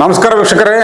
ನಮಸ್ಕಾರ ವೀಕ್ಷಕರೇ.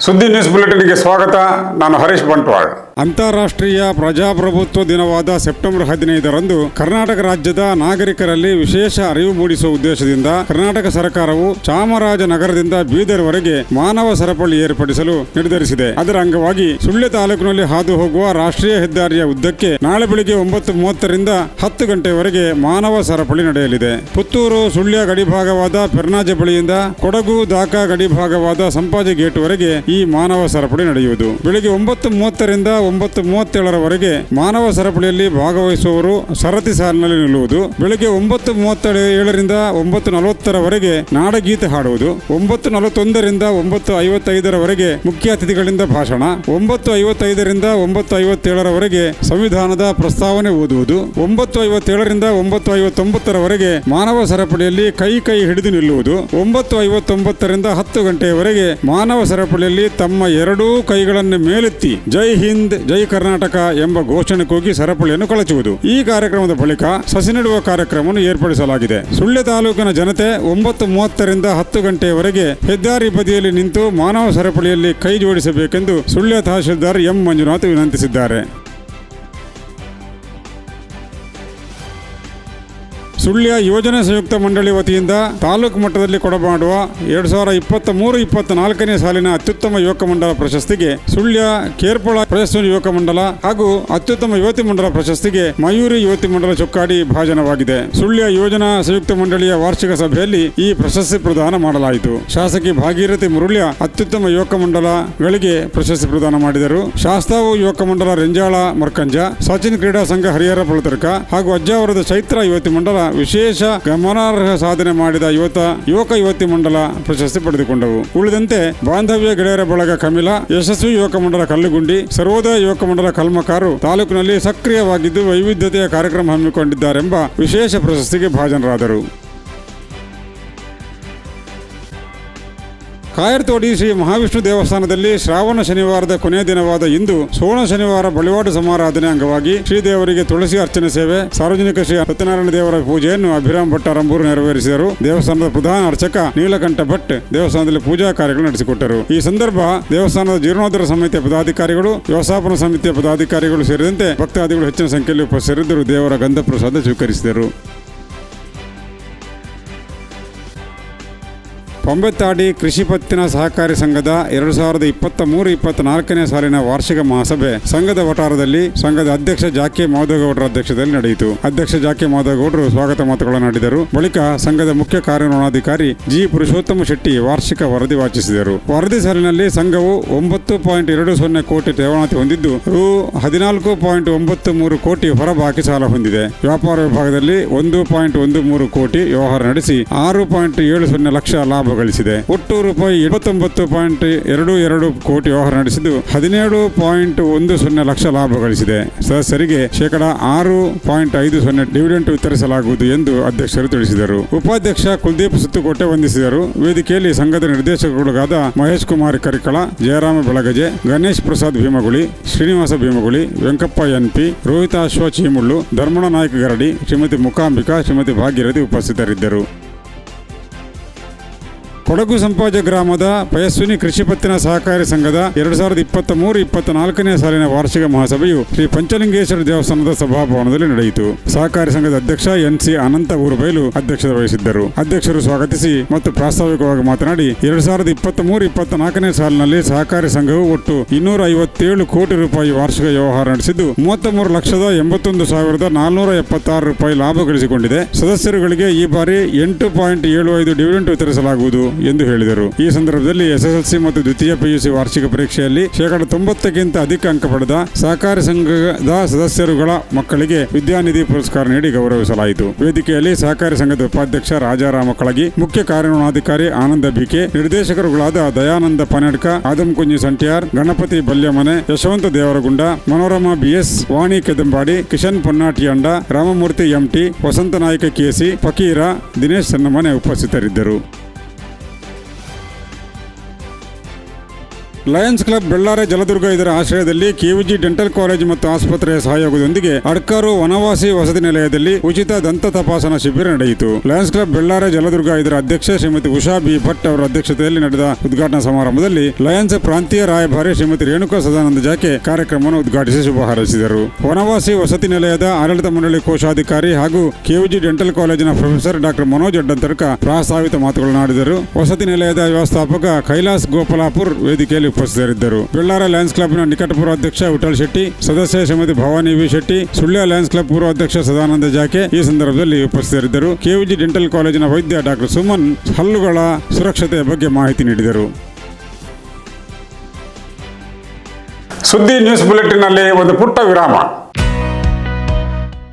ಸುದ್ದಿ ನ್ಯೂಸ್ ಬುಲೆಟಿನ್ಗೆ ಸ್ವಾಗತ. ನಾನು ಹರೀಶ್ ಬಂಟ್ವಾಳ್. ಅಂತಾರಾಷ್ಟ್ರೀಯ ಪ್ರಜಾಪ್ರಭುತ್ವ ದಿನವಾದ ಸೆಪ್ಟೆಂಬರ್ ಹದಿನೈದರಂದು ಕರ್ನಾಟಕ ರಾಜ್ಯದ ನಾಗರಿಕರಲ್ಲಿ ವಿಶೇಷ ಅರಿವು ಮೂಡಿಸುವ ಉದ್ದೇಶದಿಂದ ಕರ್ನಾಟಕ ಸರ್ಕಾರವು ಚಾಮರಾಜನಗರದಿಂದ ಬೀದರ್ವರೆಗೆ ಮಾನವ ಸರಪಳಿ ಏರ್ಪಡಿಸಲು ನಿರ್ಧರಿಸಿದೆ. ಅದರ ಅಂಗವಾಗಿ ಸುಳ್ಯ ತಾಲೂಕಿನಲ್ಲಿ ಹಾದು ಹೋಗುವ ರಾಷ್ಟ್ರೀಯ ಹೆದ್ದಾರಿಯ ಉದ್ದಕ್ಕೆ ನಾಳೆ ಬೆಳಿಗ್ಗೆ ಒಂಬತ್ತು ಮೂವತ್ತರಿಂದ ಹತ್ತು ಗಂಟೆವರೆಗೆ ಮಾನವ ಸರಪಳಿ ನಡೆಯಲಿದೆ. ಪುತ್ತೂರು ಸುಳ್ಯ ಗಡಿಭಾಗವಾದ ಪೆರ್ನಾಜ ಬಳಿಯಿಂದ ಕೊಡಗು ದಾಖಾ ಗಡಿಭಾಗವಾದ ಸಂಪಾಜಿ ಗೇಟ್ವರೆಗೆ ಈ ಮಾನವ ಸರಪಳಿ ನಡೆಯುವುದು. ಬೆಳಿಗ್ಗೆ ಒಂಬತ್ತು ಮೂವತ್ತರಿಂದ ಒಂಬತ್ತು ಮೂವತ್ತೇಳರವರೆಗೆ ಮಾನವ ಸರಪಳಿಯಲ್ಲಿ ಭಾಗವಹಿಸುವವರು ಸರತಿ ಸಾಲಿನಲ್ಲಿ ನಿಲ್ಲುವುದು, ಬೆಳಗ್ಗೆ ಒಂಬತ್ತು ಮೂವತ್ತ ಏಳರಿಂದ ಒಂಬತ್ತು ನಲವತ್ತರವರೆಗೆ ನಾಡಗೀತೆ ಹಾಡುವುದು, ಒಂಬತ್ತು ನಲವತ್ತೊಂದರಿಂದ ಒಂಬತ್ತು ಐವತ್ತೈದರವರೆಗೆ ಮುಖ್ಯ ಅತಿಥಿಗಳಿಂದ ಭಾಷಣ, ಒಂಬತ್ತು ಐವತ್ತೈದರಿಂದ ಒಂಬತ್ತು ಐವತ್ತೇಳರವರೆಗೆ ಸಂವಿಧಾನದ ಪ್ರಸ್ತಾವನೆ ಓದುವುದು, ಒಂಬತ್ತು ಐವತ್ತೇಳರಿಂದ ಒಂಬತ್ತು ಐವತ್ತೊಂಬತ್ತರವರೆಗೆ ಮಾನವ ಸರಪಳಿಯಲ್ಲಿ ಕೈ ಕೈ ಹಿಡಿದು ನಿಲ್ಲುವುದು, ಒಂಬತ್ತು ಐವತ್ತೊಂಬತ್ತರಿಂದ ಹತ್ತು ಗಂಟೆಯವರೆಗೆ ಮಾನವ ಸರಪಳಿಯಲ್ಲಿ ತಮ್ಮ ಎರಡೂ ಕೈಗಳನ್ನು ಮೇಲೆತ್ತಿ ಜೈ ಹಿಂದ್ ಜೈ ಕರ್ನಾಟಕ ಎಂಬ ಘೋಷಣೆ ಕೂಗಿ ಸರಪಳಿಯನ್ನು ಕಳಚುವುದು. ಈ ಕಾರ್ಯಕ್ರಮದ ಬಳಿಕ ಸಸಿ ನೆಡುವ ಕಾರ್ಯಕ್ರಮವನ್ನು ಏರ್ಪಡಿಸಲಾಗಿದೆ. ಸುಳ್ಯ ತಾಲೂಕಿನ ಜನತೆ ಒಂಬತ್ತು ಮೂವತ್ತರಿಂದ ಹತ್ತು ಗಂಟೆಯವರೆಗೆ ಹೆದ್ದಾರಿ ಬದಿಯಲ್ಲಿ ನಿಂತು ಮಾನವ ಸರಪಳಿಯಲ್ಲಿ ಕೈ ಜೋಡಿಸಬೇಕೆಂದು ಸುಳ್ಯ ತಹಶೀಲ್ದಾರ್ ಎಂ ಮಂಜುನಾಥ್ ವಿನಂತಿಸಿದ್ದಾರೆ. ಸುಳ್ಯ ಯೋಜನೆ ಸಂಯುಕ್ತ ಮಂಡಳಿ ವತಿಯಿಂದ ತಾಲೂಕು ಮಟ್ಟದಲ್ಲಿ ಕೊಡಮಾಡುವ ಎರಡು ಸಾವಿರ ಇಪ್ಪತ್ತ ಮೂರು, ಇಪ್ಪತ್ತ ಸಾಲಿನ ಅತ್ಯುತ್ತಮ ಯುವಕ ಮಂಡಲ ಪ್ರಶಸ್ತಿಗೆ ಸುಳ್ಯ ಕೇರ್ಪಳ ಪ್ರಶಸ್ತಿ ಯುವಕ ಮಂಡಲ ಹಾಗೂ ಅತ್ಯುತ್ತಮ ಯುವತಿ ಮಂಡಲ ಪ್ರಶಸ್ತಿಗೆ ಮಯೂರಿ ಯುವತಿ ಮಂಡಲ ಚೊಕ್ಕಾಡಿ ಭಾಜನವಾಗಿದೆ. ಸುಳ್ಯ ಯೋಜನಾ ಸಂಯುಕ್ತ ಮಂಡಳಿಯ ವಾರ್ಷಿಕ ಸಭೆಯಲ್ಲಿ ಈ ಪ್ರಶಸ್ತಿ ಪ್ರದಾನ ಮಾಡಲಾಯಿತು. ಶಾಸಕಿ ಭಾಗೀರಥಿ ಮುರುಳ್ಯ ಅತ್ಯುತ್ತಮ ಯುವಕ ಮಂಡಲಗಳಿಗೆ ಪ್ರಶಸ್ತಿ ಪ್ರದಾನ ಮಾಡಿದರು. ಶಾಸ್ತಾವು ಯುವಕ ಮಂಡಲ ರೆಂಜಾಳ ಮರ್ಕಂಜ, ಸಚಿನ್ ಕ್ರೀಡಾ ಸಂಘ ಹರಿಹರ ಪಳತರ್ಕ ಹಾಗೂ ಅಜ್ಜಾವರದ ಚೈತ್ರ ಯುವತಿ ಮಂಡಲ ವಿಶೇಷ ಗಮನಾರ್ಹ ಸಾಧನೆ ಮಾಡಿದ ಯುವತ, ಯುವಕ ಯುವತಿ ಮಂಡಲ ಪ್ರಶಸ್ತಿ ಪಡೆದುಕೊಂಡವು. ಉಳಿದಂತೆ ಬಾಂಧವ್ಯ ಗೆಳೆಯರ ಬಳಗ ಕಮಿಲ, ಯಶಸ್ವಿ ಯುವಕ ಮಂಡಲ ಕಲ್ಲುಗುಂಡಿ ಸರ್ವೋದಯ ಯುವಕ ಮಂಡಲ ಕಲ್ಮಕಾರು ತಾಲೂಕಿನಲ್ಲಿ ಸಕ್ರಿಯವಾಗಿದ್ದು ವೈವಿಧ್ಯತೆಯ ಕಾರ್ಯಕ್ರಮ ಹಮ್ಮಿಕೊಂಡಿದ್ದಾರೆಂಬ ವಿಶೇಷ ಪ್ರಶಸ್ತಿಗೆ ಭಾಜನರಾದರು. ಕಾಯರ್ತೋಡಿ ಶ್ರೀ ಮಹಾವಿಷ್ಣು ದೇವಸ್ಥಾನದಲ್ಲಿ ಶ್ರಾವಣ ಶನಿವಾರದ ಕೊನೆಯ ದಿನವಾದ ಇಂದು ಸೋಣ ಶನಿವಾರ ಬಳಿವಾಡು ಸಮಾರಾಧನೆ ಅಂಗವಾಗಿ ಶ್ರೀದೇವರಿಗೆ ತುಳಸಿ ಅರ್ಚನೆ ಸೇವೆ, ಸಾರ್ವಜನಿಕ ಶ್ರೀ ಸತ್ಯನಾರಾಯಣ ದೇವರ ಪೂಜೆಯನ್ನು ಅಭಿರಾಮ್ ಭಟ್ ರಂಬೂರು ನೆರವೇರಿಸಿದರು. ದೇವಸ್ಥಾನದ ಪ್ರಧಾನ ಅರ್ಚಕ ನೀಲಕಂಠ ಭಟ್ ದೇವಸ್ಥಾನದಲ್ಲಿ ಪೂಜಾ ಕಾರ್ಯಗಳು ನಡೆಸಿಕೊಟ್ಟರು. ಈ ಸಂದರ್ಭ ದೇವಸ್ಥಾನದ ಜೀರ್ಣೋದ್ಧಾರ ಸಮಿತಿಯ ಪದಾಧಿಕಾರಿಗಳು, ವ್ಯವಸ್ಥಾಪನಾ ಸಮಿತಿಯ ಪದಾಧಿಕಾರಿಗಳು ಸೇರಿದಂತೆ ಭಕ್ತಾದಿಗಳು ಹೆಚ್ಚಿನ ಸಂಖ್ಯೆಯಲ್ಲಿ ಉಪಸ್ಥಿತರಿದ್ದರು. ದೇವರ ಗಂಧ ಪ್ರಸಾದ ಸ್ವೀಕರಿಸಿದರು. ಪೊಂಬೆತ್ತಾಡಿ ಕೃಷಿ ಪತ್ತಿನ ಸಹಕಾರಿ ಸಂಘದ ಎರಡು ಸಾವಿರದ ಇಪ್ಪತ್ತ ಮೂರು, ಇಪ್ಪತ್ತ ನಾಲ್ಕನೇ ಸಾಲಿನ ವಾರ್ಷಿಕ ಮಹಾಸಭೆ ಸಂಘದ ವಟಾರದಲ್ಲಿ ಸಂಘದ ಅಧ್ಯಕ್ಷ ಜಾಕೆ ಮಾಧವಗೌಡರ ಅಧ್ಯಕ್ಷತೆಯಲ್ಲಿ ನಡೆಯಿತು. ಅಧ್ಯಕ್ಷ ಜಾಕೆ ಮಾಧವಗೌಡರು ಸ್ವಾಗತ ಮಾತುಗಳನ್ನು ಆಡಿದರು. ಬಳಿಕ ಸಂಘದ ಮುಖ್ಯ ಕಾರ್ಯನಿರ್ವಹಣಾಧಿಕಾರಿ ಜಿ ಪುರುಷೋತ್ತಮ ಶೆಟ್ಟಿ ವಾರ್ಷಿಕ ವರದಿ ವಾಚಿಸಿದರು. ವರದಿ ಸಾಲಿನಲ್ಲಿ ಸಂಘವು ಒಂಬತ್ತು ಪಾಯಿಂಟ್ ಎರಡು ಸೊನ್ನೆ ಕೋಟಿ ಠೇವಣಿ ಹೊಂದಿದ್ದು, ರು ಹದಿನಾಲ್ಕು ಪಾಯಿಂಟ್ ಒಂಬತ್ತು ಮೂರು ಕೋಟಿ ಹೊರಬಾಕಿ ಸಾಲ ಹೊಂದಿದೆ. ವ್ಯಾಪಾರ ವಿಭಾಗದಲ್ಲಿ ಒಂದು ಪಾಯಿಂಟ್ ಒಂದು ಮೂರು ಕೋಟಿ ವ್ಯವಹಾರ ನಡೆಸಿ, ಆರು ಪಾಯಿಂಟ್ ಏಳು ಸೊನ್ನೆ ಲಕ್ಷ ಲಾಭ ಗಳಿಸಿದೆ ಒಟ್ಟು ರೂಪಾಯಿ ಇಪ್ಪತ್ತೊಂಬತ್ತು ಪಾಯಿಂಟ್ ಎರಡು ಎರಡು ಕೋಟಿ ವ್ಯವಹಾರ ನಡೆಸಿದ್ದು, ಹದಿನೇಳು ಪಾಯಿಂಟ್ ಒಂದು ಸೊನ್ನೆ ಲಕ್ಷ ಲಾಭ ಗಳಿಸಿದೆ. ಸದಸ್ಯರಿಗೆ ಶೇಕಡ ಆರು ಪಾಯಿಂಟ್ ಐದು ಸೊನ್ನೆ ಡಿವಿಡೆಂಟ್ ವಿತರಿಸಲಾಗುವುದು ಎಂದು ಅಧ್ಯಕ್ಷರು ತಿಳಿಸಿದರು. ಉಪಾಧ್ಯಕ್ಷ ಕುಲ್ದೀಪ್ ಸುತ್ತುಕೋಟೆ ವಂದಿಸಿದರು. ವೇದಿಕೆಯಲ್ಲಿ ಸಂಘದ ನಿರ್ದೇಶಕರುಗಳಾದ ಮಹೇಶ್ ಕುಮಾರ್ ಕರಿಕಳ, ಜಯರಾಮ ಬೆಳಗಜೆ, ಗಣೇಶ್ ಪ್ರಸಾದ್ ಭೀಮಗುಳಿ, ಶ್ರೀನಿವಾಸ ಭೀಮಗುಳಿ, ವೆಂಕಪ್ಪ ಎನ್ಪಿ ರೋಹಿತ ಅಶ್ವ ಚೀಮುಳ್ಳು ಧರ್ಮಣ ನಾಯಕ ಗರಡಿ, ಶ್ರೀಮತಿ ಮುಖಾಂಬಿಕಾ, ಶ್ರೀಮತಿ ಭಾಗ್ಯರಥಿ ಉಪಸ್ಥಿತರಿದ್ದರು. ಕೊಡಗು ಸಂಪಾಜ ಗ್ರಾಮದ ಪಯಸ್ವಿನಿ ಕೃಷಿ ಪತ್ತಿನ ಸಹಕಾರಿ ಸಂಘದ ಎರಡು ಸಾವಿರದ ಇಪ್ಪತ್ತ ಮೂರು, ಇಪ್ಪತ್ತ ನಾಲ್ಕನೇ ಸಾಲಿನ ವಾರ್ಷಿಕ ಮಹಾಸಭೆಯು ಶ್ರೀ ಪಂಚಲಿಂಗೇಶ್ವರ ದೇವಸ್ಥಾನದ ಸಭಾಭವನದಲ್ಲಿ ನಡೆಯಿತು. ಸಹಕಾರಿ ಸಂಘದ ಅಧ್ಯಕ್ಷ ಎನ್ ಸಿ ಅನಂತ ಊರುಬೈಲು ಅಧ್ಯಕ್ಷತೆ ವಹಿಸಿದ್ದರು. ಅಧ್ಯಕ್ಷರು ಸ್ವಾಗತಿಸಿ ಮತ್ತು ಪ್ರಾಸ್ತಾವಿಕವಾಗಿ ಮಾತನಾಡಿ, ಎರಡು ಸಾವಿರದ ಇಪ್ಪತ್ತ ಮೂರು, ಇಪ್ಪತ್ತ ನಾಲ್ಕನೇ ಸಾಲಿನಲ್ಲಿ ಸಹಕಾರಿ ಸಂಘವು ಒಟ್ಟು ಇನ್ನೂರ ಐವತ್ತೇಳು ಕೋಟಿ ರೂಪಾಯಿ ವಾರ್ಷಿಕ ವ್ಯವಹಾರ ನಡೆಸಿದ್ದು ಮೂವತ್ತ ಮೂರು ಲಕ್ಷದ ಎಂಬತ್ತೊಂದು ಸಾವಿರದ ನಾಲ್ನೂರ ಎಪ್ಪತ್ತಾರು ರೂಪಾಯಿ ಲಾಭ ಗಳಿಸಿಕೊಂಡಿದೆ. ಸದಸ್ಯರುಗಳಿಗೆ ಈ ಬಾರಿ ಎಂಟು ಪಾಯಿಂಟ್ ಏಳು ಐದು ಡಿವಿಡೆಂಟ್ ವಿತರಿಸಲಾಗುವುದು. ಎಂದು ಹೇಳಿದರು. ಈ ಸಂದರ್ಭದಲ್ಲಿ ಎಸ್ಎಸ್ಎಲ್ಸಿ ಮತ್ತು ದ್ವಿತೀಯ ಪಿಯುಸಿ ವಾರ್ಷಿಕ ಪರೀಕ್ಷೆಯಲ್ಲಿ ಶೇಕಡ ತೊಂಬತ್ತಕ್ಕಿಂತ ಅಧಿಕ ಅಂಕ ಪಡೆದ ಸಹಕಾರಿ ಸಂಘದ ಸದಸ್ಯರುಗಳ ಮಕ್ಕಳಿಗೆ ವಿದ್ಯಾನಿಧಿ ಪುರಸ್ಕಾರ ನೀಡಿ ಗೌರವಿಸಲಾಯಿತು. ವೇದಿಕೆಯಲ್ಲಿ ಸಹಕಾರಿ ಸಂಘದ ಉಪಾಧ್ಯಕ್ಷ ರಾಜಾರಾಮ ಕಳಗಿ, ಮುಖ್ಯ ಕಾರ್ಯನಿರ್ವಹಣಾಧಿಕಾರಿ Ananda BK, ನಿರ್ದೇಶಕರುಗಳಾದ Dayananda Panadka Adam Kunji Santyar, Ganapathi Balyamane, Yashwanth Devaragunda, Manorama BS, Vani Kedambadi, Kishan Ponnati Anda, Ramamurthy MT, Vasantha Nayaka KC Fakira, Dinesh ಸನ್ನಮನೆ ಉಪಸ್ಥಿತರಿದ್ದರು. ಲಯನ್ಸ್ ಕ್ಲಬ್ ಬೆಳ್ಳಾರೆ ಜಲದುರ್ಗ ಇದರ ಆಶ್ರಯದಲ್ಲಿ ಕೆವಿಜಿ ಡೆಂಟಲ್ ಕಾಲೇಜ್ ಮತ್ತು ಆಸ್ಪತ್ರೆಯ ಸಹಯೋಗದೊಂದಿಗೆ ಅಡ್ಕಾರು ವನವಾಸಿ ವಸತಿ ನಿಲಯದಲ್ಲಿ ಉಚಿತ ದಂತ ತಪಾಸಣಾ ಶಿಬಿರ ನಡೆಯಿತು. ಲಯನ್ಸ್ ಕ್ಲಬ್ ಬೆಳ್ಳಾರೆ ಜಲದುರ್ಗ ಇದರ ಅಧ್ಯಕ್ಷೆ ಶ್ರೀಮತಿ ಉಷಾ ಬಿ ಭಟ್ ಅವರ ಅಧ್ಯಕ್ಷತೆಯಲ್ಲಿ ನಡೆದ ಉದ್ಘಾಟನಾ ಸಮಾರಂಭದಲ್ಲಿ ಲಯನ್ಸ್ ಪ್ರಾಂತೀಯ ರಾಯಭಾರಿ ಶ್ರೀಮತಿ ರೇಣುಕಾ ಸದಾನಂದ ಜಾಕೆ ಕಾರ್ಯಕ್ರಮವನ್ನು ಉದ್ಘಾಟಿಸಿ ಶುಭ ಹಾರೈಸಿದರು. ವನವಾಸಿ ವಸತಿ ನಿಲಯದ ಆಡಳಿತ ಮಂಡಳಿ ಕೋಶಾಧಿಕಾರಿ ಹಾಗೂ ಕೆವಿಜಿ ಡೆಂಟಲ್ ಕಾಲೇಜಿನ ಪ್ರೊಫೆಸರ್ ಡಾಕ್ಟರ್ ಮನೋಜ್ ಅಡ್ಡಂತರ್ಕ ಪ್ರಾಸ್ತಾವಿತ ಮಾತುಗಳನ್ನಾಡಿದರು. ವಸತಿ ನಿಲಯದ ವ್ಯವಸ್ಥಾಪಕ ಕೈಲಾಸ್ ಗೋಪಾಲಾಪುರ್ ವೇದಿಕೆಯಲ್ಲಿ ಉಪಸ್ಥಿತರಿದ್ದರು ಬೆಳ್ಳಾರ ಲಯನ್ಸ್ ಕ್ಲಬ್ನ ನಿಕಟ ಅಧ್ಯಕ್ಷ ವಿಠಲ್ ಶೆಟ್ಟಿ, ಸದಸ್ಯ Shrimati Bhavani V Shetty, Sullia Lions Club ಪೂರ್ವ ಅಧ್ಯಕ್ಷ ಸದಾನಂದ ಜಾಕೆ ಈ ಸಂದರ್ಭದಲ್ಲಿ ಉಪಸ್ಥಿತರಿದ್ದರು. ಕೆವಿಜಿ ಡೆಂಟಲ್ ಕಾಲೇಜಿನ ವೈದ್ಯ ಡಾಕ್ಟರ್ ಸುಮನ್ ಹಲ್ಲುಗಳ ಸುರಕ್ಷತೆಯ ಬಗ್ಗೆ ಮಾಹಿತಿ ನೀಡಿದರು. ಸುದ್ದಿ ನ್ಯೂಸ್ ಬುಲೆಟಿನ್ನಲ್ಲಿ ಒಂದು ಪುಟ್ಟ ವಿರಾಮ.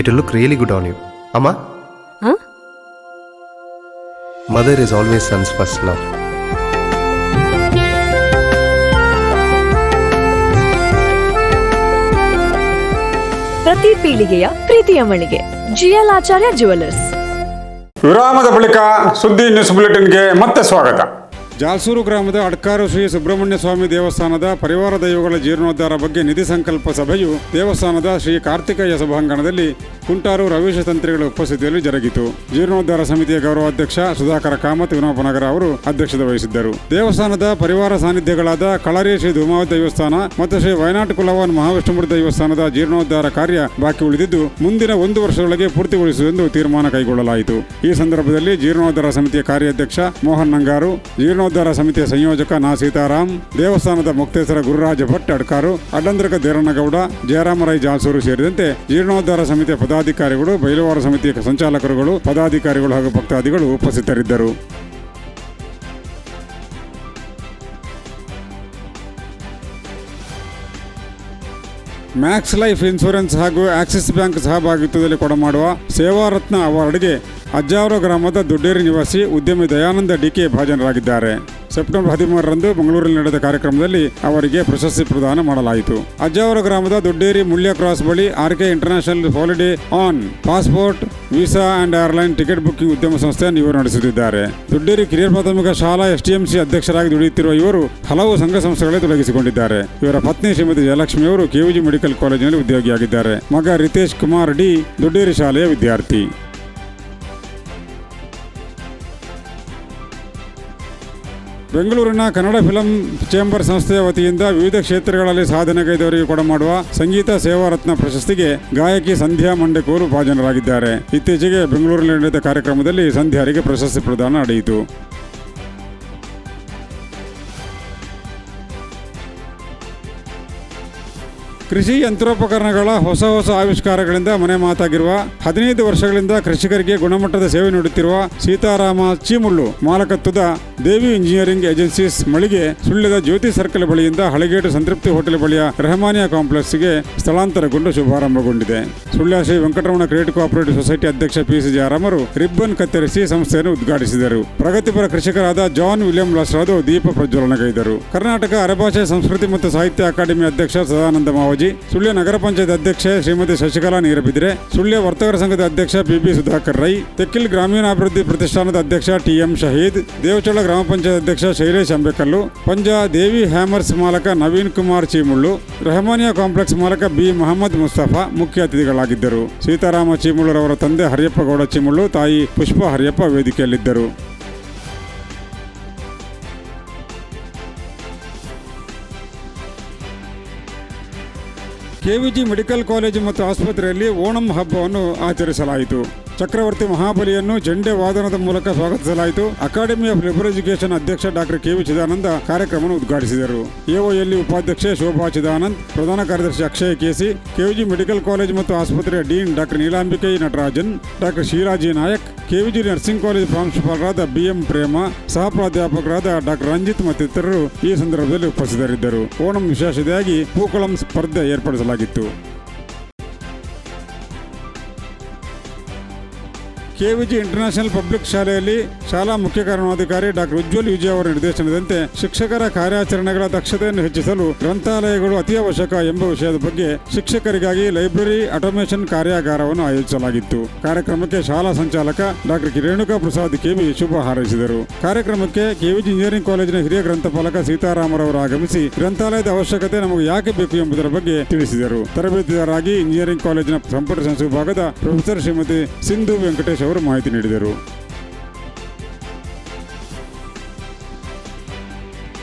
It look really good on you ಅಮ್ಮ ಹ? Mother is always sons first love ಪ್ರತಿ ಪೀಳಿಗೆಯ ಪ್ರೀತಿಯ ಮಳಿಗೆ. ಜಿಎಲ್ ಆಚಾರ್ಯ ಜುವೆಲ್ಲರ್ಸ್ ವಿರಾಮದ ಬಳಿಕ ಸುದ್ದಿ ನ್ಯೂಸ್ ಬುಲೆಟಿನ್ಗೆ ಮತ್ತೆ ಸ್ವಾಗತ. ಜಾಲ್ಸೂರು ಗ್ರಾಮದ ಅಡ್ಕಾರು ಶ್ರೀ ಸುಬ್ರಹ್ಮಣ್ಯ ಸ್ವಾಮಿ ದೇವಸ್ಥಾನದ ಪರಿವಾರ ದೈವಗಳ ಜೀರ್ಣೋದ್ಧಾರ ಬಗ್ಗೆ ನಿಧಿ ಸಂಕಲ್ಪ ಸಭೆಯು ದೇವಸ್ಥಾನದ ಶ್ರೀ ಕಾರ್ತಿಕಯ್ಯ ಸಭಾಂಗಣದಲ್ಲಿ ಕುಂಟಾರು ರವೀಶ ತಂತ್ರಿಗಳ ಉಪಸ್ಥಿತಿಯಲ್ಲಿ ಜರುಗಿತು. ಜೀರ್ಣೋದ್ಧಾರ ಸಮಿತಿಯ ಗೌರವಾಧ್ಯಕ್ಷ ಸುಧಾಕರ ಕಾಮತ್ ವಿನೋಪನಗರ ಅವರು ಅಧ್ಯಕ್ಷತೆ ವಹಿಸಿದ್ದರು. ದೇವಸ್ಥಾನದ ಪರಿವಾರ ಸಾನ್ನಿಧ್ಯಗಳಾದ ಕಳರಿ ಶ್ರೀ ಧೂಮಾವ ದೇವಸ್ಥಾನ ಮತ್ತು ಶ್ರೀ ವಯನಾಟ್ ಕುಲವನ್ ಮಹಾವಿಷ್ಣುಮೂರ್ತಿ ದೇವಸ್ಥಾನದ ಜೀರ್ಣೋದ್ಧಾರ ಕಾರ್ಯ ಬಾಕಿ ಉಳಿದಿದ್ದು, ಮುಂದಿನ ಒಂದು ವರ್ಷದೊಳಗೆ ಪೂರ್ತಿಗೊಳಿಸುವುದೆಂದು ತೀರ್ಮಾನ ಕೈಗೊಳ್ಳಲಾಯಿತು. ಈ ಸಂದರ್ಭದಲ್ಲಿ ಜೀರ್ಣೋದ್ಧಾರ ಸಮಿತಿಯ ಕಾರ್ಯಾಧ್ಯಕ್ಷ ಮೋಹನ್ ನಂಗಾರು ಸಮಿತಿಯ ಸಂಯೋಜಕ ನಾ ಸೀತಾರಾಮ್ ದೇವಸ್ಥಾನದ ಮುಕ್ತೇಶ್ವರ ಗುರುರಾಜ ಭಟ್ ಅಡ್ಕಾರು ಅಡ್ಡಂದ್ರಕ ದೇರಣ್ಣಗೌಡ ಜಯರಾಮರೈ ಜಾಲ್ಸೂರು ಸೇರಿದಂತೆ ಜೀರ್ಣೋದ್ಧಾರ ಸಮಿತಿಯ ಪದಾಧಿಕಾರಿಗಳು ಬೈಲುವಾರ ಸಮಿತಿಯ ಸಂಚಾಲಕರುಗಳು, ಪದಾಧಿಕಾರಿಗಳು ಹಾಗೂ ಭಕ್ತಾದಿಗಳು ಉಪಸ್ಥಿತರಿದ್ದರು. ಮ್ಯಾಕ್ಸ್ ಲೈಫ್ ಇನ್ಶೂರೆನ್ಸ್ ಹಾಗೂ ಆಕ್ಸಿಸ್ ಬ್ಯಾಂಕ್ ಸಹಭಾಗಿತ್ವದಲ್ಲಿ ಕೊಡಮಾಡುವ ಸೇವಾರತ್ನ ಅವಾರ್ಡ್ಗೆ ಅಜ್ಜಾವರ ಗ್ರಾಮದ ದೊಡ್ಡೇರಿ ನಿವಾಸಿ ಉದ್ಯಮಿ ದಯಾನಂದ ಡಿಕೆ ಭಾಜನರಾಗಿದ್ದಾರೆ. ಸೆಪ್ಟೆಂಬರ್ ಹದಿಮೂರರಂದು ಬೆಂಗಳೂರಲ್ಲಿ ನಡೆದ ಕಾರ್ಯಕ್ರಮದಲ್ಲಿ ಅವರಿಗೆ ಪ್ರಶಸ್ತಿ ಪ್ರದಾನ ಮಾಡಲಾಯಿತು. ಅಜ್ಜಾವರ ಗ್ರಾಮದ ದೊಡ್ಡೇರಿ ಮುಳ್ಯ ಕ್ರಾಸ್ ಬಳಿ R K International Holiday on passport, visa and airline ticket booking ಉದ್ಯಮ ಸಂಸ್ಥೆಯನ್ನು ಇವರು ನಡೆಸುತ್ತಿದ್ದಾರೆ. ದೊಡ್ಡೇರಿ ಕಿರಿಯ ಪ್ರಾಥಮಿಕ ಶಾಲಾ ಎಸ್ಟಿಎಂಸಿ ಅಧ್ಯಕ್ಷರಾಗಿ ದುಡಿಯುತ್ತಿರುವ ಇವರು ಹಲವು ಸಂಘ ಸಂಸ್ಥೆಗಳಲ್ಲಿ ತೊಡಗಿಸಿಕೊಂಡಿದ್ದಾರೆ. ಇವರ ಪತ್ನಿ ಶ್ರೀಮತಿ ಜಯಲಕ್ಷ್ಮಿ ಅವರು ಕೆವಿಜಿ ಮೆಡಿಕಲ್ ಕಾಲೇಜಿನಲ್ಲಿ ಉದ್ಯೋಗಿಯಾಗಿದ್ದಾರೆ. ಮಗ ರಿತೇಶ್ ಕುಮಾರ್ ಡಿ, ದೊಡ್ಡೇರಿ ಶಾಲೆಯ ವಿದ್ಯಾರ್ಥಿ. ಬೆಂಗಳೂರಿನ ಕನ್ನಡ ಫಿಲಂ ಚೇಂಬರ್ ಸಂಸ್ಥೆಯ ವತಿಯಿಂದ ವಿವಿಧ ಕ್ಷೇತ್ರಗಳಲ್ಲಿ ಸಾಧನೆಗೈದವರಿಗೆ ಕೊಡಮಾಡುವ ಸಂಗೀತ ಸೇವಾ ರತ್ನ ಪ್ರಶಸ್ತಿಗೆ ಗಾಯಕಿ ಸಂಧ್ಯಾ ಮಂಡೆಕೂರು ಭಾಜನರಾಗಿದ್ದಾರೆ. ಇತ್ತೀಚೆಗೆ ಬೆಂಗಳೂರಿನಲ್ಲಿ ನಡೆದ ಕಾರ್ಯಕ್ರಮದಲ್ಲಿ ಸಂಧ್ಯಾರಿಗೆ ಪ್ರಶಸ್ತಿ ಪ್ರದಾನ ನಡೆಯಿತು. ಕೃಷಿ ಯಂತ್ರೋಪಕರಣಗಳ ಹೊಸ ಹೊಸ ಆವಿಷ್ಕಾರಗಳಿಂದ ಮನೆ ಮಾತಾಗಿರುವ, ಹದಿನೈದು ವರ್ಷಗಳಿಂದ ಕೃಷಿಕರಿಗೆ ಗುಣಮಟ್ಟದ ಸೇವೆ ನೀಡುತ್ತಿರುವ ಸೀತಾರಾಮ ಚೀಮುಳ್ಳು, ಮಾಲಕತ್ವದ ದೇವಿ ಇಂಜಿನಿಯರಿಂಗ್ ಏಜೆನ್ಸೀಸ್ ಮಳಿಗೆ ಸುಳ್ಯದ ಜ್ಯೋತಿ ಸರ್ಕಲ್ ಬಳಿಯಿಂದ ಹಳಗೇಟು ಸಂತೃಪ್ತಿ ಹೋಟೆಲ್ ಬಳಿಯ ರೆಹಮಾನಿಯಾ ಕಾಂಪ್ಲೆಕ್ಸ್ಗೆ ಸ್ಥಳಾಂತರಗೊಂಡು ಶುಭಾರಂಭಗೊಂಡಿದೆ. Sullia Shri Venkataramana Credit Cooperative Society ಅಧ್ಯಕ್ಷ ಪಿ ಸಿ ಜಯರಾಮರು ರಿಬ್ಬನ್ ಕತ್ತರಿಸಿ ಸಂಸ್ಥೆಯನ್ನು ಉದ್ಘಾಟಿಸಿದರು. ಪ್ರಗತಿಪರ ಕೃಷಿಕರಾದ ಜಾನ್ ವಿಲಿಯಂ ಲಾಸ್ರಾದು ದೀಪ ಪ್ರಜ್ವಲನಗೈದರು. ಕರ್ನಾಟಕ ಅರೆಭಾಷೆ ಸಂಸ್ಕೃತಿ ಮತ್ತು ಸಾಹಿತ್ಯ ಅಕಾಡೆಮಿ ಅಧ್ಯಕ್ಷ ಸದಾನಂದ ಮಾವಜಿ ಸುಳ್ಯ ನಗರ ಪಂಚಾಯತ್ ಅಧ್ಯಕ್ಷೆ ಶ್ರೀಮತಿ ಶಶಿಕಲಾ ನೀರಬಿದ್ರೆ, ಸುಳ್ಯ ವರ್ತಕರ ಸಂಘದ ಅಧ್ಯಕ್ಷ ಬಿಬಿ ಸುಧಾಕರ್ ರೈ, ತೆಕ್ಕಿಲ್ ಗ್ರಾಮೀಣಾಭಿವೃದ್ಧಿ ಪ್ರತಿಷ್ಠಾನದ ಅಧ್ಯಕ್ಷ ಟಿಎಂ ಶಹೀದ್, ದೇವಚಳ ಗ್ರಾಮ ಪಂಚಾಯತ್ ಅಧ್ಯಕ್ಷ ಶೈಲೇಶ್ ಅಂಬೇಕಲ್ಲು, ಪಂಜಾ ದೇವಿ ಹ್ಯಾಮರ್ಸ್ ಮಾಲಕ ನವೀನ್ ಕುಮಾರ್ ಚೀಮುಳ್ಳು, ರೆಹಮಾನಿಯಾ ಕಾಂಪ್ಲೆಕ್ಸ್ ಮಾಲಕ ಬಿ. ಮೊಹಮ್ಮದ್ ಮುಸ್ತಫಾ ಮುಖ್ಯ ಅತಿಥಿಗಳಾಗಿದ್ದರು. ಸೀತಾರಾಮ ಚೀಮುಳ್ಳರವರ ತಂದೆ ಹರಿಯಪ್ಪಗೌಡ ಚೀಮುಳ್ಳು, ತಾಯಿ ಪುಷ್ಪ ಹರಿಯಪ್ಪ ವೇದಿಕೆಯಲ್ಲಿದ್ದರು. ಕೆವಿಜಿ ಮೆಡಿಕಲ್ ಕಾಲೇಜು ಮತ್ತು ಆಸ್ಪತ್ರೆಯಲ್ಲಿ ಓಣಂ ಹಬ್ಬವನ್ನು ಆಚರಿಸಲಾಯಿತು. ಚಕ್ರವರ್ತಿ ಮಹಾಬಲಿಯನ್ನು ಜಂಡೆ ವಾದನದ ಮೂಲಕ ಸ್ವಾಗತಿಸಲಾಯಿತು. ಅಕಾಡೆಮಿ ಆಫ್ ಲಿಬರ್ ಎಜುಕೇಶನ್ ಅಧ್ಯಕ್ಷ ಡಾಕ್ಟರ್ ಕೆ. ವಿ. ಚಿದಾನಂದ ಕಾರ್ಯಕ್ರಮವನ್ನು ಉದ್ಘಾಟಿಸಿದರು. ಎಒಎಲ್ಇ ಉಪಾಧ್ಯಕ್ಷೆ ಶೋಭಾ ಚಿದಾನಂದ್, ಪ್ರಧಾನ ಕಾರ್ಯದರ್ಶಿ Akshay KC KVG medical college ಮತ್ತು ಆಸ್ಪತ್ರೆಯ dean doctor Neelambike Natarajan doctor Sheela G Nayak KVG nursing college ಪ್ರಾಂಶುಪಾಲರಾದ ಬಿಎಂ ಪ್ರೇಮ ಸಹ ಪ್ರಾಧ್ಯಾಪಕರಾದ ಡಾಕ್ಟರ್ ರಂಜಿತ್ ಮತ್ತಿತರರು ಈ ಸಂದರ್ಭದಲ್ಲಿ ಉಪಸ್ಥಿತರಿದ್ದರು. ಓಣಂ ವಿಶೇಷತೆಯಾಗಿ ಪೂಕಳಂ ಸ್ಪರ್ಧೆ ಏರ್ಪಡಿಸಲಾಗಿತ್ತು. ಕೆವಿಜಿ ಇಂಟರ್ನ್ಯಾಷನಲ್ ಪಬ್ಲಿಕ್ ಶಾಲೆಯಲ್ಲಿ ಶಾಲಾ ಮುಖ್ಯ ಕಾರಣಾಧಿಕಾರಿ ಡಾಕ್ಟರ್ ಉಜ್ವಲ್ ವಿಜಯ ಅವರ ನಿರ್ದೇಶನದಂತೆ ಶಿಕ್ಷಕರ ಕಾರ್ಯಾಚರಣೆಗಳ ದಕ್ಷತೆಯನ್ನು ಹೆಚ್ಚಿಸಲು ಗ್ರಂಥಾಲಯಗಳು ಅತಿ ಅವಶ್ಯಕ ಎಂಬ ವಿಷಯದ ಬಗ್ಗೆ ಶಿಕ್ಷಕರಿಗಾಗಿ ಲೈಬ್ರರಿ ಆಟೋಮೇಷನ್ ಕಾರ್ಯಾಗಾರವನ್ನು ಆಯೋಜಿಸಲಾಗಿತ್ತು. ಕಾರ್ಯಕ್ರಮಕ್ಕೆ ಶಾಲಾ ಸಂಚಾಲಕ ಡಾಕ್ಟರ್ ರೇಣುಕಾ ಪ್ರಸಾದ್ ಕೆವಿ ಶುಭ ಹಾರೈಸಿದರು. ಕಾರ್ಯಕ್ರಮಕ್ಕೆ ಕೆವಿಜಿ ಇಂಜಿನಿಯರಿಂಗ್ ಕಾಲೇಜಿನ ಹಿರಿಯ ಗ್ರಂಥಪಾಲಕ ಸೀತಾರಾಮರವರು ಆಗಮಿಸಿ ಗ್ರಂಥಾಲಯದ ಅವಶ್ಯಕತೆ ನಮಗೆ ಯಾಕೆ ಬೇಕು ಎಂಬುದರ ಬಗ್ಗೆ ತಿಳಿಸಿದರು. ತರಬೇತಿದಾರರಾಗಿ ಇಂಜಿನಿಯರಿಂಗ್ ಕಾಲೇಜಿನ ಸಂಪುಟ ಸಂಸ್ಥೆ ವಿಭಾಗದ ಪ್ರೊಫೆಸರ್ ಶ್ರೀಮತಿ ಸಿಂಧು ವೆಂಕಟೇಶ್ ಅವರು ಮಾಹಿತಿ ನೀಡಿದರು.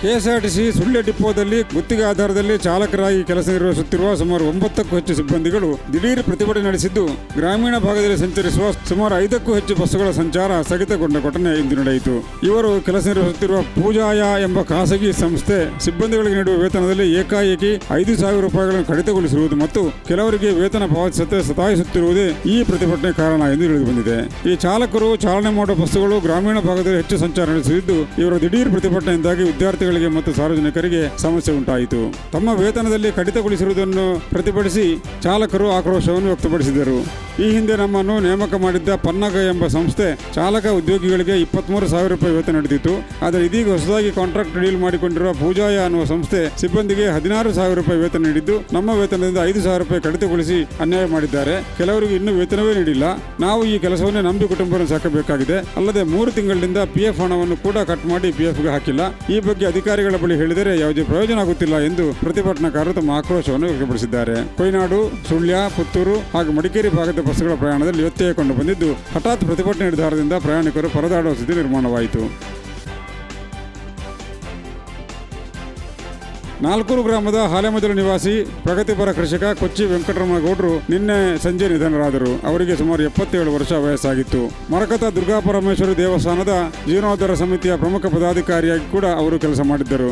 ಕೆಎಸ್ಆರ್ಟಿಸಿ ಸುಳ್ಯ ಡಿಪೋದಲ್ಲಿ ಗುತ್ತಿಗೆ ಆಧಾರದಲ್ಲಿ ಚಾಲಕರಾಗಿ ಕೆಲಸ ನಿರ್ವಹಿಸುತ್ತಿರುವ ಸುಮಾರು ಒಂಬತ್ತಕ್ಕೂ ಹೆಚ್ಚು ಸಿಬ್ಬಂದಿಗಳು ದಿಢೀರ್ ಪ್ರತಿಭಟನೆ ನಡೆಸಿದ್ದು, ಗ್ರಾಮೀಣ ಭಾಗದಲ್ಲಿ ಸಂಚರಿಸುವ ಸುಮಾರು ಐದಕ್ಕೂ ಹೆಚ್ಚು ಬಸ್ಸುಗಳ ಸಂಚಾರ ಸ್ಥಗಿತಗೊಂಡ ಘಟನೆ ಇಂದು ನಡೆಯಿತು. ಇವರು ಕೆಲಸ ನಿರ್ವಹಿಸುತ್ತಿರುವ ಪೂಜಾಯ ಎಂಬ ಖಾಸಗಿ ಸಂಸ್ಥೆ ಸಿಬ್ಬಂದಿಗಳಿಗೆ ನೀಡುವ ವೇತನದಲ್ಲಿ ಏಕಾಏಕಿ ಐದು ಸಾವಿರ ರೂಪಾಯಿಗಳನ್ನು ಕಡಿತಗೊಳಿಸಿರುವುದು ಮತ್ತು ಕೆಲವರಿಗೆ ವೇತನ ಪಾವತಿಸದೆ ಸತಾಯಿಸುತ್ತಿರುವುದೇ ಈ ಪ್ರತಿಭಟನೆ ಕಾರಣ ಎಂದು ತಿಳಿದು ಬಂದಿದೆ ಈ ಚಾಲಕರು ಚಾಲನೆ ಮಾಡುವ ಬಸ್ಸುಗಳು ಗ್ರಾಮೀಣ ಭಾಗದಲ್ಲಿ ಹೆಚ್ಚು ಸಂಚಾರ ನಡೆಸುತ್ತಿದ್ದು, ಇವರ ದಿಢೀರ್ ಪ್ರತಿಭಟನೆಯಿಂದಾಗಿ ವಿದ್ಯಾರ್ಥಿಗಳಿಗೆ ಮತ್ತು ಸಾರ್ವಜನಿಕರಿಗೆ ಸಮಸ್ಯೆ ಉಂಟಾಯಿತು. ತಮ್ಮ ವೇತನದಲ್ಲಿ ಕಡಿತಗೊಳಿಸಿರುವುದನ್ನು ಪ್ರತಿಭಟಿಸಿ ಚಾಲಕರು ಆಕ್ರೋಶವನ್ನು ವ್ಯಕ್ತಪಡಿಸಿದರು. ಈ ಹಿಂದೆ ನಮ್ಮನ್ನು ನೇಮಕ ಮಾಡಿದ್ದ ಪನ್ನಗ ಎಂಬ ಸಂಸ್ಥೆ ಚಾಲಕ ಉದ್ಯೋಗಿಗಳಿಗೆ ಇಪ್ಪತ್ಮೂರು ಸಾವಿರ ರೂಪಾಯಿ ವೇತನ ನಡೆದಿತ್ತು ಆದರೆ ಇದೀಗ ಹೊಸದಾಗಿ ಕಾಂಟ್ರಾಕ್ಟ್ ಡೀಲ್ ಮಾಡಿಕೊಂಡಿರುವ ಪೂಜಾಯ ಅನ್ನುವ ಸಂಸ್ಥೆ ಸಿಬ್ಬಂದಿಗೆ ಹದಿನಾರು ಸಾವಿರ ರೂಪಾಯಿ ವೇತನ ನೀಡಿದ್ದು, ನಮ್ಮ ವೇತನದಿಂದ ಐದು ಸಾವಿರ ರೂಪಾಯಿ ಕಡಿತಗೊಳಿಸಿ ಅನ್ಯಾಯ ಮಾಡಿದ್ದಾರೆ. ಕೆಲವರಿಗೆ ಇನ್ನೂ ವೇತನವೇ ನೀಡಿಲ್ಲ. ನಾವು ಈ ಕೆಲಸವನ್ನೇ ನಂಬಿ ಕುಟುಂಬವನ್ನು ಸಾಕಬೇಕಾಗಿದೆ. ಅಲ್ಲದೆ ಮೂರು ತಿಂಗಳಿಂದ ಪಿಎಫ್ ಹಣವನ್ನು ಕೂಡ ಕಟ್ ಮಾಡಿ ಪಿಎಫ್ಗೆ ಹಾಕಿಲ್ಲ. ಈ ಬಗ್ಗೆ ಅಧಿಕಾರಿಗಳ ಬಳಿ ಹೇಳಿದರೆ ಯಾವುದೇ ಪ್ರಯೋಜನ ಆಗುತ್ತಿಲ್ಲ ಎಂದು ಪ್ರತಿಭಟನಾಕಾರರು ತಮ್ಮ ಆಕ್ರೋಶವನ್ನು ವ್ಯಕ್ತಪಡಿಸಿದ್ದಾರೆ. ಕೊಯ್ನಾಡು, ಸುಳ್ಯ, ಪುತ್ತೂರು ಹಾಗೂ ಮಡಿಕೇರಿ ಭಾಗದ ಬಸ್ಸುಗಳ ಪ್ರಯಾಣದಲ್ಲಿ ವ್ಯತ್ಯಯ ಕಂಡು ಬಂದಿದ್ದು, ಹಠಾತ್ ಪ್ರತಿಭಟನೆ ನಿರ್ಧಾರದಿಂದ ಪ್ರಯಾಣಿಕರು ಪರದಾಡುವ ಸ್ಥಿತಿ ನಿರ್ಮಾಣವಾಯಿತು. ನಾಲ್ಕೂರು ಗ್ರಾಮದ ಹಾಲೆಮದಲು ನಿವಾಸಿ, ಪ್ರಗತಿಪರ ಕೃಷಿಕ ಕೊಚ್ಚಿ ವೆಂಕಟರಮಣಗೌಡರು ನಿನ್ನೆ ಸಂಜೆ ನಿಧನರಾದರು. ಅವರಿಗೆ ಸುಮಾರು ಎಪ್ಪತ್ತೇಳು ವರ್ಷ ವಯಸ್ಸಾಗಿತ್ತು. ಮರಕತ ದುರ್ಗಾಪರಮೇಶ್ವರಿ ದೇವಸ್ಥಾನದ ಜೀರ್ಣೋದ್ಧಾರ ಸಮಿತಿಯ ಪ್ರಮುಖ ಪದಾಧಿಕಾರಿಯಾಗಿ ಕೂಡ ಅವರು ಕೆಲಸ ಮಾಡಿದ್ದರು.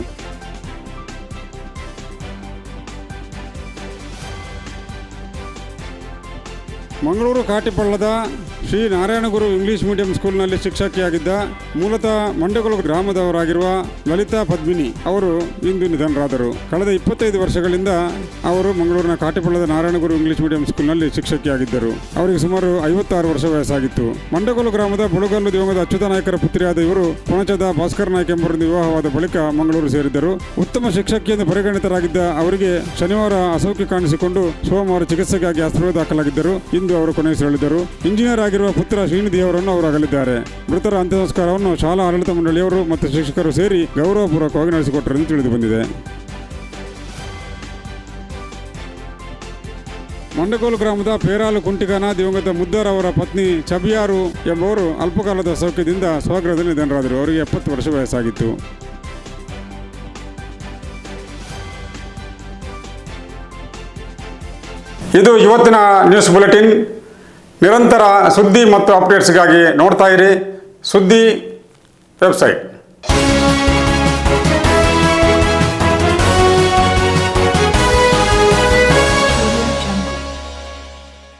ಮಂಗಳೂರು ಕಾಟಿಪಳ್ಳದ ಶ್ರೀ ನಾರಾಯಣಗುರು ಇಂಗ್ಲಿಷ್ ಮೀಡಿಯಂ ಸ್ಕೂಲ್ನಲ್ಲಿ ಶಿಕ್ಷಕಿಯಾಗಿದ್ದ ಮೂಲತಃ ಮಂಡಗೋಲು ಗ್ರಾಮದವರಾಗಿರುವ ಲಲಿತಾ ಪದ್ಮಿನಿ ಅವರು ಇಂದು ನಿಧನರಾದರು. ಕಳೆದ ಇಪ್ಪತ್ತೈದು ವರ್ಷಗಳಿಂದ ಅವರು ಮಂಗಳೂರಿನ ಕಾಟಿಪಳ್ಳದ ನಾರಾಯಣಗುರು ಇಂಗ್ಲಿಷ್ ಮೀಡಿಯಂ ಸ್ಕೂಲ್ನಲ್ಲಿ ಶಿಕ್ಷಕಿಯಾಗಿದ್ದರು. ಅವರಿಗೆ ಸುಮಾರು ಐವತ್ತಾರು ವರ್ಷ ವಯಸ್ಸಾಗಿತ್ತು. ಮಂಡಗೋಲು ಗ್ರಾಮದ ಬುಡಗಲ್ಲು ದಿವಂಗತ ಅಚ್ಯುತ ನಾಯಕರ ಪುತ್ರಿಯಾದ ಇವರು ಪುಣಚದ ಭಾಸ್ಕರ್ ನಾಯ್ಕ ಎಂಬರಿಂದ ವಿವಾಹವಾದ ಬಳಿಕ ಮಂಗಳೂರು ಸೇರಿದ್ದರು. ಉತ್ತಮ ಶಿಕ್ಷಕಿಯೆಂದು ಪರಿಗಣಿತರಾಗಿದ್ದ ಅವರಿಗೆ ಶನಿವಾರ ಅಸೌಖ್ಯ ಕಾಣಿಸಿಕೊಂಡು ಸೋಮವಾರ ಚಿಕಿತ್ಸೆಗಾಗಿ ಆಸ್ಪತ್ರೆ ದಾಖಲಾಗಿದ್ದರು. ಇಂದು ಅವರು ಹೇಳಿದರು. ಇಂಜಿನಿಯರ್ ಆಗಿರುವ ಪುತ್ರ ಶ್ರೀನಿಧಿ ಅವರನ್ನು ಅವರು ಅಗಲಿದ್ದಾರೆ. ಮೃತರ ಅಂತ್ಯ ಸಂಸ್ಕಾರವನ್ನು ಶಾಲಾ ಆಡಳಿತ ಮಂಡಳಿಯವರು ಮತ್ತು ಶಿಕ್ಷಕರು ಸೇರಿ ಗೌರವಪೂರ್ವಕವಾಗಿ ನಡೆಸಿಕೊಟ್ಟರು ಎಂದು ತಿಳಿದು ಬಂದಿದೆ. ಗ್ರಾಮದ ಪೇರಾಲು ಕುಂಟಿಗನ ದಿವಂಗತ ಮುದ್ದಾರ್ ಅವರ ಪತ್ನಿ ಚಬಿಯಾರು ಎಂಬುವರು ಅಲ್ಪಕಾಲದ ಸೌಖ್ಯದಿಂದ ಸ್ವಗೃಹದಲ್ಲಿ ನಿಧನರಾದರು. ಅವರಿಗೆ ಎಪ್ಪತ್ತು ವರ್ಷ ವಯಸ್ಸಾಗಿತ್ತು. ಇದು ಇವತ್ತಿನ ನ್ಯೂಸ್ ಬುಲೆಟಿನ್. ನಿರಂತರ ಸುದ್ದಿ ಮತ್ತು ಅಪ್ಡೇಟ್ಸ್ಗಾಗಿ ನೋಡ್ತಾ ಇರಿ. ಸುದ್ದಿ ವೆಬ್ಸೈಟ್.